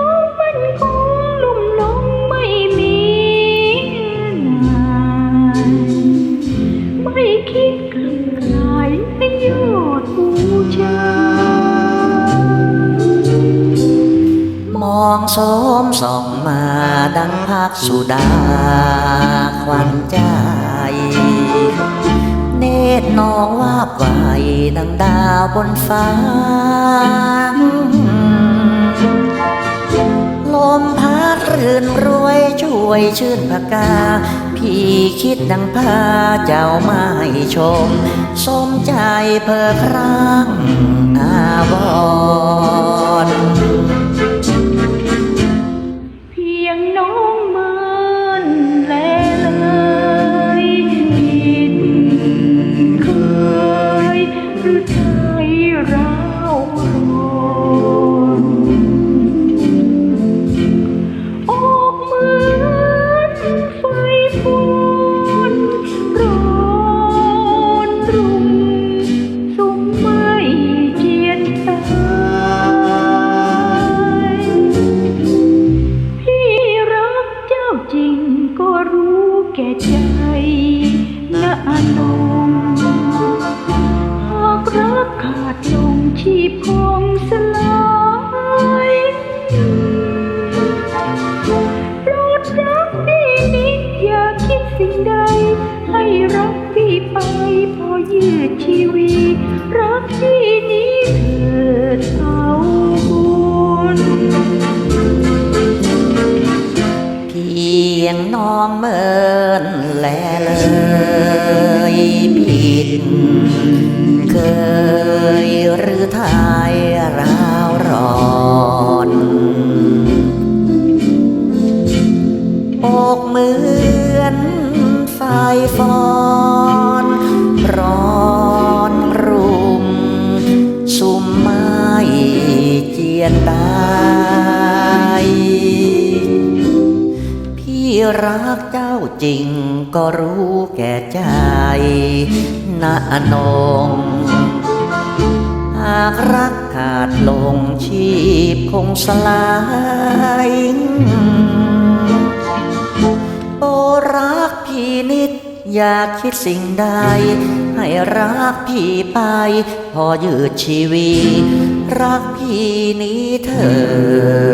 องมันคงลุ่มหลงไม่มีนานไม่คิดกับกลายเป็นยอดบูชามองโสมส่องมาดังพักสุดาาวบนฟ้า ลมพัดรื่นรวยช่วยชื่นพกา พี่คิดดังพาเจ้ามาให้ชม สมใจเพอครั้งอาวร ยืดชีวีรักพี่นี้เถิดเอาบุญเพียงน้องเมินแลเลยผิดเคยหรือทายราวรอ เจียนตายพี่รักเจ้าจริงก็รู้แก่ใจนะอนงหากรักขาดลงชีพคงสลายโอรักพี่นิด อยากคิดสิ่งใด ให้รักพี่ไป พอยืดชีวี รักพี่นี้เธอ